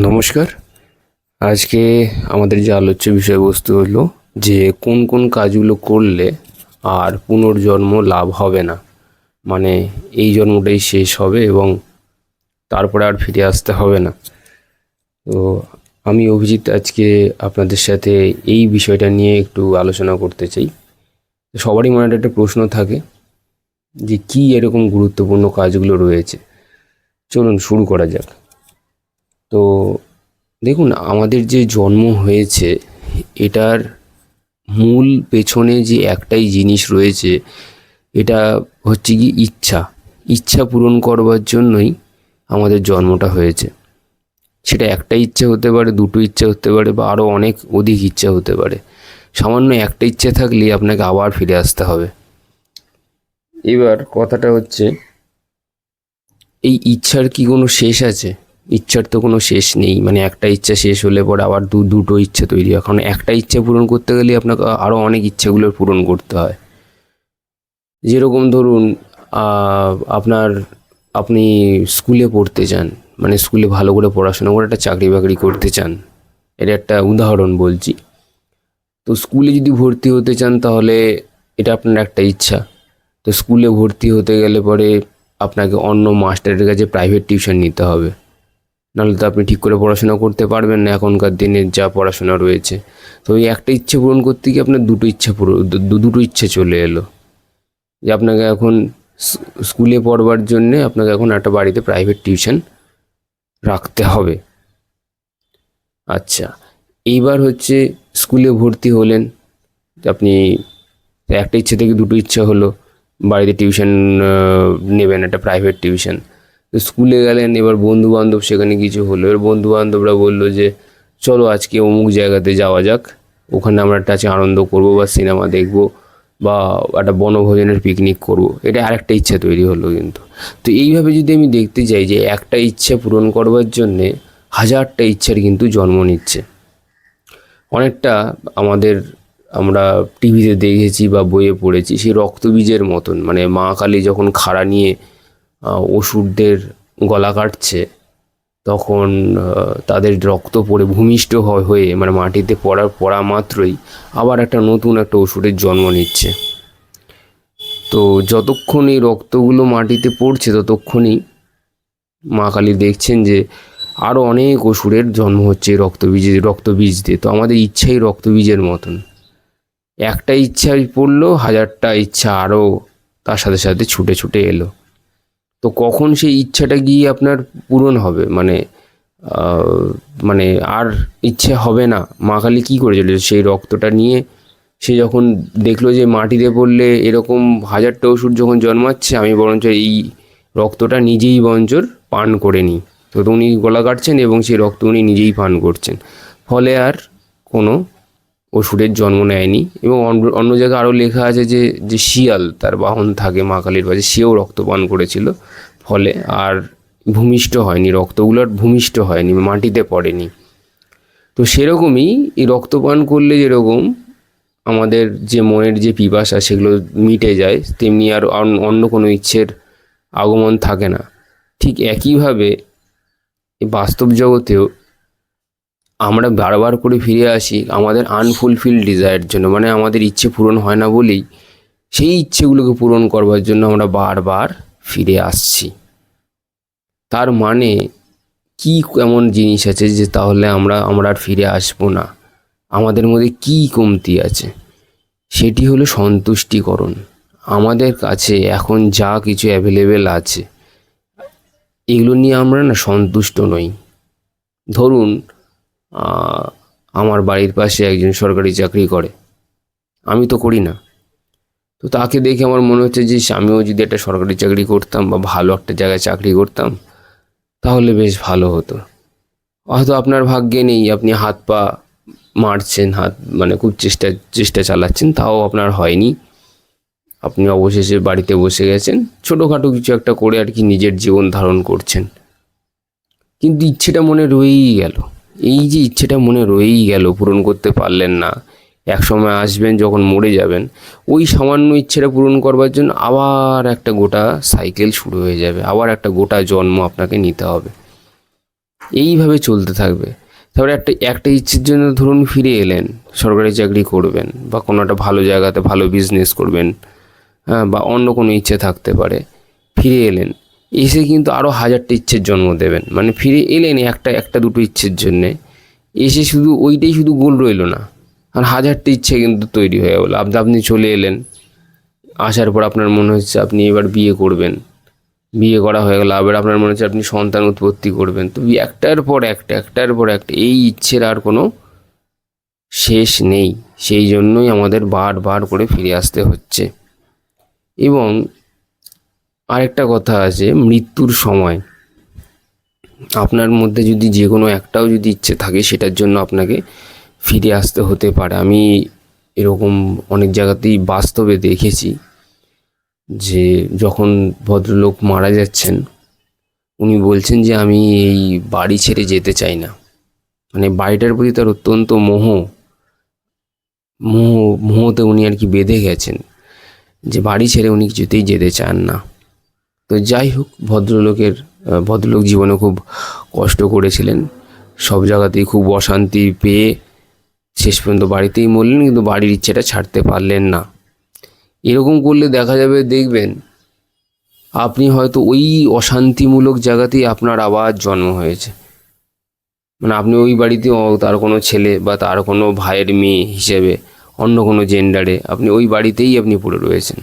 নমস্কার। আজকে আমাদের যে আলোচ্য বিষয়বস্তু হলো যে কোন কোন কাজগুলো করলে আর পুনর্জন্ম লাভ হবে না। মানে এই জন্মটাই শেষ হবে এবং তারপরে আর ফিরে আসতে হবে না। তো আমি অভিজিৎ আজকে আপনাদের সাথে এই বিষয়টা নিয়ে একটু আলোচনা করতে চাই। সবারই মনে একটা প্রশ্ন থাকে যে কী এরকম গুরুত্বপূর্ণ কাজগুলো রয়েছে? চলুন শুরু করা যাক। তো দেখুন, আমাদের যে জন্ম হয়েছে, এটার মূল পেছনে যে একটাই জিনিস রয়েছে, এটা হচ্ছে কি ইচ্ছা। ইচ্ছা পূরণ করবার জন্যই আমাদের জন্মটা হয়েছে। সেটা একটা ইচ্ছা হতে পারে, দুটো ইচ্ছা হতে পারে, বা আরও অনেক অধিক ইচ্ছা হতে পারে। সামান্য একটা ইচ্ছা থাকলেই আপনাকে আবার ফিরে আসতে হবে। এবার কথাটা হচ্ছে, এই ইচ্ছার কি কোনো শেষ আছে? ইচ্ছার তো কোনো শেষ নেই মানে একটা ইচ্ছা শেষ হলে পরে আবার দু, দুটো ইচ্ছা তৈরি হয়। কারণ একটা ইচ্ছা পূরণ করতে গেলে আপনাকে আরও অনেক ইচ্ছাগুলোর পূরণ করতে হয়। যেরকম ধরুন আপনার আপনি স্কুলে পড়তে চান মানে স্কুলে ভালো করে পড়াশোনা করে একটা চাকরি বাকরি করতে চান। এটা একটা উদাহরণ বলছি। তো স্কুলে যদি ভর্তি হতে চান তাহলে এটা আপনার একটা ইচ্ছা। তো স্কুলে ভর্তি হতে গেলে পরে আপনাকে অন্য মাস্টারের কাছে প্রাইভেট টিউশন নিতে হবে। নাহলে তো আপনি ঠিক করে পড়াশোনা করতে পারবেন না এখনকার দিনে যা পড়াশোনা রয়েছে। তো ওই একটা ইচ্ছে পূরণ করতে গিয়ে আপনার দুটো ইচ্ছা পূরণ দুটো ইচ্ছে চলে এলো। যে আপনাকে এখন স্কুলে পড়বার জন্যে আপনাকে এখন একটা বাড়িতে প্রাইভেট টিউশন রাখতে হবে। আচ্ছা এইবার হচ্ছে স্কুলে ভর্তি হলেন, আপনি একটা ইচ্ছে থেকে দুটো ইচ্ছা হলো, বাড়িতে টিউশন নেবেন একটা প্রাইভেট টিউশন তো স্কুলে গেলেন, এবার বন্ধু বান্ধব সেখানে কিছু হলো। এবার বন্ধু বান্ধবরা বলল যে, চলো আজকে অমুক জায়গাতে যাওয়া যাক। ওখানে আমরা একটা আছে আনন্দ করব বা সিনেমা দেখব বা একটা বনভোজনের পিকনিক করব। এটা আরেকটা ইচ্ছা তৈরি হলো কিন্তু। তো এইভাবে যদি আমি দেখতে যাই যে, একটা ইচ্ছা পূরণ করবার জন্যে হাজারটা ইচ্ছার কিন্তু জন্ম নিচ্ছে। অনেকটা আমাদের, আমরা টিভিতে দেখেছি বা বইয়ে পড়েছি, সেই রক্তবীজের মতন। মানে মা কালী যখন খাড়া নিয়ে অসুরদের গলা কাটছে, তখন তাদের রক্ত পড়ে ভূমিষ্ঠ হয়ে মানে মাটিতে পড়ার পড়া মাত্রই আবার একটা নতুন একটা অসুরের জন্ম নিচ্ছে। তো যতক্ষণ এই রক্তগুলো মাটিতে পড়ছে, ততক্ষণই মা কালী দেখছেন যে আরও অনেক অসুরের জন্ম হচ্ছে এই রক্তবীজ রক্তবীজ দিয়ে। তো আমাদের ইচ্ছাই রক্তবীজের মতন। একটা ইচ্ছা পড়ল, হাজারটা ইচ্ছা আরও তার সাথে সাথে ছুটে ছুটে এলো। তো কখন সেই ইচ্ছাটা গিয়ে আপনার পূরণ হবে? মানে মানে আর ইচ্ছে হবে না। মা কালী কী করে করেছিল সেই রক্তটা নিয়ে সে যখন দেখল যে মাটিতে পড়লে এরকম হাজারটা ওষুধ যখন জন্মাচ্ছে, আমি বরঞ্চ এই রক্তটা নিজেই বঞ্চর পান করে নিই। তো উনি গলা কাটছেন এবং সেই রক্ত উনি নিজেই পান করছেন। ফলে আর কোনো অসুরের জন্ম নেয়নি এবং অন্য- জায়গায় আরও লেখা আছে যে যে শিয়াল তার বাহন থাকে মা কালীর পাশে সেও রক্তপান করেছিল। ফলে আর ভূমিষ্ঠ হয়নি, রক্তগুলো আর ভূমিষ্ঠ হয়নি, মাটিতে পড়েনি। তো সেরকমই এই রক্তপান করলে যেরকম আমাদের যে মনের যে পিপাসা সেগুলো মিটে যায়, তেমনি আর অন্য কোনো ইচ্ছের আগমন থাকে না। ঠিক একইভাবে বাস্তব জগতেও আমরা বারবার করে ফিরে আসি আমাদের আনফুলফিল ডিজায়ার জন্য মানে আমাদের ইচ্ছে পূরণ হয় না বলেই সেই ইচ্ছেগুলোকে পূরণ করবার জন্য আমরা বারবার ফিরে আসছি। তার মানে কি এমন জিনিস আছে যে তাহলে আমরা আমরা আর ফিরে আসব না? আমাদের মধ্যে কি কমতি আছে? সেটি হলো সন্তুষ্টিকরণ। আমাদের কাছে এখন যা কিছু অ্যাভেলেবেল আছে, এগুলো নিয়ে আমরা না সন্তুষ্ট নই। ধরুন আমার বাড়ির পাশে একজন সরকারি চাকরি করে। আমি তো করি না। তো তাকে দেখে আমার মনে হচ্ছে যে আমিও যদি একটা সরকারি চাকরি করতাম বা ভালো একটা জায়গায় চাকরি করতাম, তাহলে বেশ ভালো হতো। হয়তো আপনার ভাগ্যে নেই, আপনি হাত পা মারছেন, হাত মানে খুব চেষ্টা চেষ্টা চালাচ্ছেন, তাও আপনার হয়নি। আপনি অবশেষে বাড়িতে বসে গেছেন, ছোটোখাটো কিছু একটা করে আর কি নিজের জীবন ধারণ করছেন। কিন্তু ইচ্ছেটা মনে রয়েই গেল। এই যে ইচ্ছেটা মনে রয়েই গেল, পূরণ করতে পারলেন না। এক সময় আসবেন, যখন মরে যাবেন, ওই সামান্য ইচ্ছেটা পূরণ করবার জন্য আবার একটা গোটা সাইকেল শুরু হয়ে যাবে, আবার একটা গোটা জন্ম আপনাকে নিতে হবে। এইভাবে চলতে থাকবে। তারপরে একটা একটা ইচ্ছের জন্য ধরুন ফিরে এলেন, সরকারি চাকরি করবেন বা কোনো একটা ভালো জায়গাতে ভালো বিজনেস করবেন হ্যাঁ বা অন্য কোনো ইচ্ছে থাকতে পারে, ফিরে এলেন। এসে কিন্তু আরও হাজারটা ইচ্ছের জন্ম দেবেন। মানে ফিরে এলেন একটা একটা দুটো ইচ্ছের জন্যে। এসে শুধু ওইটাই শুধু গোল রইল না। আর হাজারটা ইচ্ছে কিন্তু তৈরি হয়ে গেলো। আপনি আপনি চলে এলেন। আসার পর আপনার মনে হচ্ছে আপনি এবার বিয়ে করবেন। বিয়ে করা হয়ে গেল। আবার আপনার মনে হচ্ছে আপনি সন্তান উৎপত্তি করবেন। তো একটার পর একটা, একটার পর একটা এই ইচ্ছের আর কোনো শেষ নেই। সেই জন্যই আমাদের বারবার করে ফিরে আসতে হচ্ছে। এবং আরেকটা কথা আছে, মৃত্যুর সময়। আপনার মধ্যে যদি যে কোনো একটাও যদি ইচ্ছে থাকে, সেটার জন্য আপনাকে ফিরে আসতে হতে পারে। আমি এরকম অনেক জায়গাতেই বাস্তবে দেখেছি যে, যখন ভদ্রলোক মারা যাচ্ছেন, উনি বলছেন যে, আমি এই বাড়ি ছেড়ে যেতে চাই না। মানে বাড়িটার প্রতি তার অত্যন্ত মোহ মোহ, মোহতে উনি আর কি বেঁধে গেছেন যে, বাড়ি ছেড়ে উনি কিছুতেই যেতে চান না। তো যাই হোক, ভদ্রলোকের ভদ্রলোক জীবনে খুব কষ্ট করেছিলেন। সব জায়গাতেই খুব অশান্তি পেয়ে শেষ পর্যন্ত বাড়িতেই মরলেন, কিন্তু বাড়ির ইচ্ছেটা ছাড়তে পারলেন না। এরকম করলে দেখা যাবে, দেখবেন, আপনি হয়তো ওই অশান্তিমূলক জায়গাতেই আপনার আবার জন্ম হয়েছে। মানে আপনি ওই বাড়িতে তার কোনো ছেলে বা তার কোনো ভাইয়ের মেয়ে হিসেবে অন্য কোনো জেন্ডারে আপনি ওই বাড়িতেই আপনি পড়ে রয়েছেন।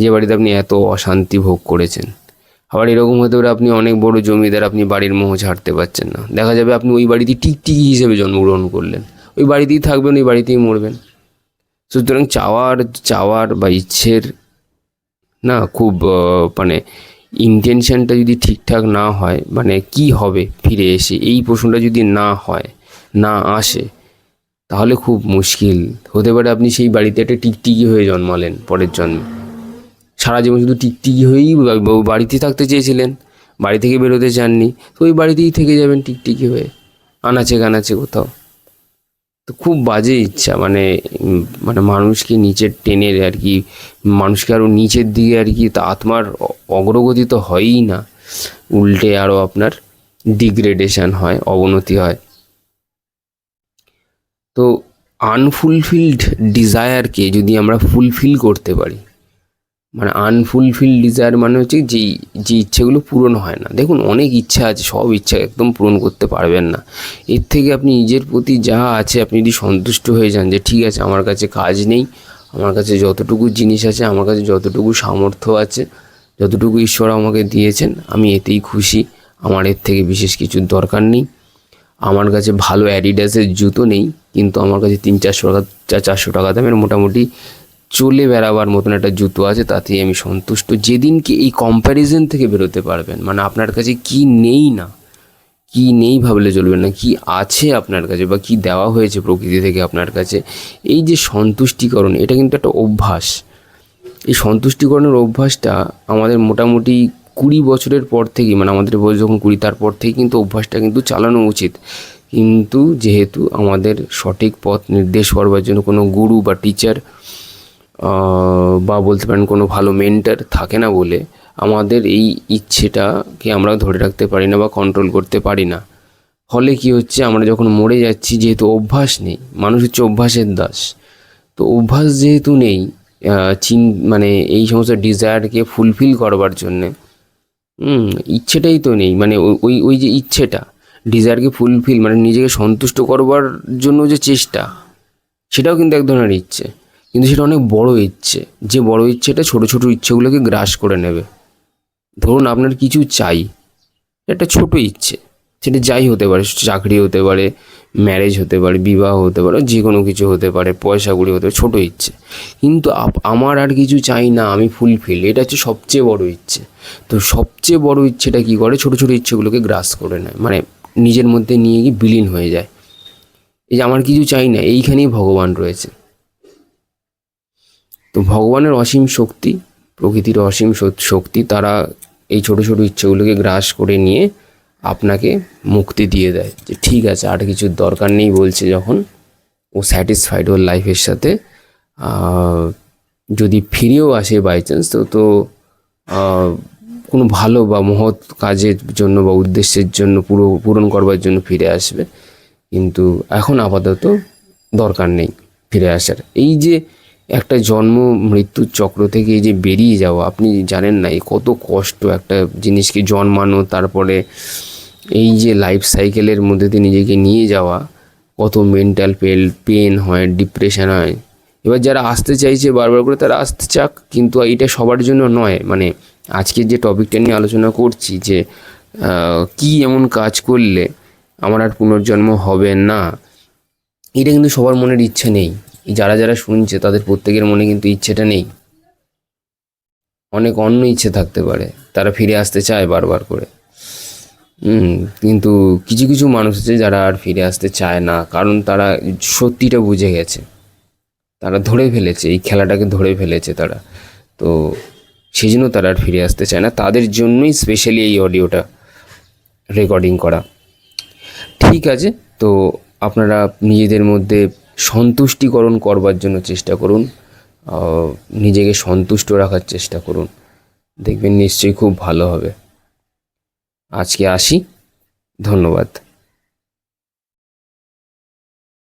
যে বাড়িতে আপনি এত অশান্তি ভোগ করেছেন। আবার এরকম হতে পারে আপনি অনেক বড় জমিদার, আপনি বাড়ির মোহ ছাড়তে পারছেন না। দেখা যাবে আপনি ওই বাড়িতে টিকটিকি হিসেবে জন্মগ্রহণ করলেন। ওই বাড়িতেই থাকবেন, ওই বাড়িতেই মরবেন। সুতরাং চাওয়ার চাওয়ার বা ইচ্ছের না খুব মানে ইন্টেনশনটা যদি ঠিকঠাক না হয় মানে কি হবে ফিরে এসে, এই প্রশ্নটা যদি না হয়, না আসে, তাহলে খুব মুশকিল। হতে পারে আপনি সেই বাড়িতে একটা টিকটিকি হয়ে জন্মালেন পরের জন্মে। সারা জীবন শুধু টিকটিকি হয়েই বাড়িতে থাকতে চেয়েছিলেন, বাড়ি থেকে বেরোতে চাননি, তো ওই বাড়িতেই থেকে যাবেন টিকটিকি হয়ে, আনাচে কানাচে কোথাও। তো খুব বাজে ইচ্ছা মানে মানে মানুষকে নিচের টেনে আর কি, মানুষকে আরও নিচের দিকে আর কি, তা আত্মার অগ্রগতি তো হয়ই না। উল্টে আরও আপনার ডিগ্রেডেশন হয়, অবনতি হয়। তো আনফুলফিলড ডিজায়ারকে যদি আমরা ফুলফিল করতে পারি মানে আনফুলফিল ডিজায়ার মানে হচ্ছে যে যে ইচ্ছেগুলো পূরণ হয় না। দেখুন, অনেক ইচ্ছা আছে, সব ইচ্ছা একদম পূরণ করতে পারবেন না। এর থেকে আপনি নিজের প্রতি যা আছে, আপনি যদি সন্তুষ্ট হয়ে যান যে, ঠিক আছে, আমার কাছে কাজ নেই, আমার কাছে যতটুকু জিনিস আছে, আমার কাছে যতটুকু সামর্থ্য আছে, যতটুকু ঈশ্বর আমাকে দিয়েছেন, আমি এতেই খুশি। আমার এর থেকে বিশেষ কিছুর দরকার নেই। আমার কাছে ভালো অ্যাডিডাসের জুতো নেই, কিন্তু আমার কাছে তিন চারশো টাকা চারশো টাকা দামের মোটামুটি চলে বেড়াবার মতন একটা জুতো আছে, তাতেই আমি সন্তুষ্ট। যেদিনকে এই কম্প্যারিজন থেকে বেরোতে পারবেন মানে আপনার কাছে কি নেই না, কি নেই ভাবলে চলবে না, কি আছে আপনার কাছে বা কি দেওয়া হয়েছে প্রকৃতি থেকে আপনার কাছে, এই যে সন্তুষ্টিকরণ, এটা কিন্তু একটা অভ্যাস। এই সন্তুষ্টিকরণের অভ্যাসটা আমাদের মোটামুটি কুড়ি বছরের পর থেকেই মানে আমাদের বয়স যখন কুড়ি, তারপর থেকে কিন্তু অভ্যাসটা কিন্তু চালানো উচিত। কিন্তু যেহেতু আমাদের সঠিক পথ নির্দেশ করবার জন্য কোনো গুরু বা টিচার বা বলতে পারেন কোনো ভালো মেন্টার থাকে না বলে আমাদের এই ইচ্ছেটাকে আমরা ধরে রাখতে পারি না বা কন্ট্রোল করতে পারি না। ফলে কি হচ্ছে, আমরা যখন মরে যাচ্ছি, যেহেতু অভ্যাস নেই, মানুষ হচ্ছে অভ্যাসের দাস। তো অভ্যাস যেহেতু নেই চিন মানে এই সমস্ত ডিজায়ারকে ফুলফিল করবার জন্যে ইচ্ছেটাই তো নেই। মানে ওই ওই যে ইচ্ছেটা ডিজায়ারকে ফুলফিল মানে নিজেকে সন্তুষ্ট করবার জন্য যে চেষ্টা, সেটাও কিন্তু এক ধরনের ইচ্ছে। কিন্তু সেটা অনেক বড় ইচ্ছে। যে বড় ইচ্ছেটা ছোট ছোট ইচ্ছেগুলোকে গ্রাস করে নেবে। ধরুন আপনার কিছু চাই, একটা ছোট ইচ্ছে, সেটা যাই হতে পারে, চাকরি হতে পারে ম্যারেজ হতে পারে, বিবাহ হতে পারে যে কোনো কিছু হতে পারে, পয়সা কুড়ি হতে পারে, ছোটো ইচ্ছে। কিন্তু আমার আর কিছু চাই না, আমি ফুলফিল এটা হচ্ছে সবচেয়ে বড় ইচ্ছে। তো সবচেয়ে বড় ইচ্ছেটা কী করে? ছোটো ছোটো ইচ্ছেগুলোকে গ্রাস করে নেয়। মানে নিজের মধ্যে নিয়ে গিয়ে বিলীন হয়ে যায়। এই যে আমার কিছু চাই না, এইখানেই ভগবান রয়েছে। তো ভগবানের অসীম শক্তি, প্রকৃতির অসীম শক্তি, তারা এই ছোট ছোট ইচ্ছেগুলোকে গ্রাস করে নিয়ে আপনাকে মুক্তি দিয়ে দেয়। যে ঠিক আছে, আর কিছুর দরকার নেই বলছে যখন, ও স্যাটিসফাইড ওর লাইফের সাথে। যদি ফিরেও আসে বাই চান্স তো তো কোনো ভালো বা মহৎ কাজের জন্য বা উদ্দেশ্যের জন্য, পুরো, পূরণ করবার জন্য ফিরে আসবে। কিন্তু এখন আপাতত দরকার নেই ফিরে আসার। এই যে একটা জন্ম মৃত্যুর চক্র থেকে এই যে বেরিয়ে যাওয়া, আপনি জানেন না, এই কত কষ্ট একটা জিনিসকে জন্মানো, তারপরে এই যে লাইফ সাইকেলের মধ্যে দিয়ে নিজেকে নিয়ে যাওয়া, কত মেন্টাল পেল পেন হয় ডিপ্রেশন হয়। এবার যারা আসতে চাইছে বারবার করে তারা আসতে চাক, কিন্তু এটা সবার জন্য নয়। মানে আজকে যে টপিকটা নিয়ে আলোচনা করছি যে কি এমন কাজ করলে আমার আর পুনর্জন্ম হবে না, এটা কিন্তু সবার মনের ইচ্ছে নেই। যারা যারা শুনছে, তাদের প্রত্যেকের মনে কিন্তু ইচ্ছেটা নেই। অনেক অন্য ইচ্ছে থাকতে পারে। তারা ফিরে আসতে চায় বারবার করে। কিন্তু কিছু কিছু মানুষ আছে যারা আর ফিরে আসতে চায় না, কারণ তারা সত্যিটা বুঝে গেছে। তারা ধরে ফেলেছে, এই খেলাটাকে ধরে ফেলেছে তারা। তো সেই জন্য তারা আর ফিরে আসতে চায় না। তাদের জন্যই স্পেশালি এই অডিওটা রেকর্ডিং করা। ঠিক আছে, তো আপনারা নিজেদের মধ্যে সন্তুষ্টিকরণ করবার জন্য চেষ্টা করুন নিজেকে সন্তুষ্ট রাখার চেষ্টা করুন। দেখবেন নিশ্চয়ই খুব ভালো হবে। আজকে আসি। ধন্যবাদ।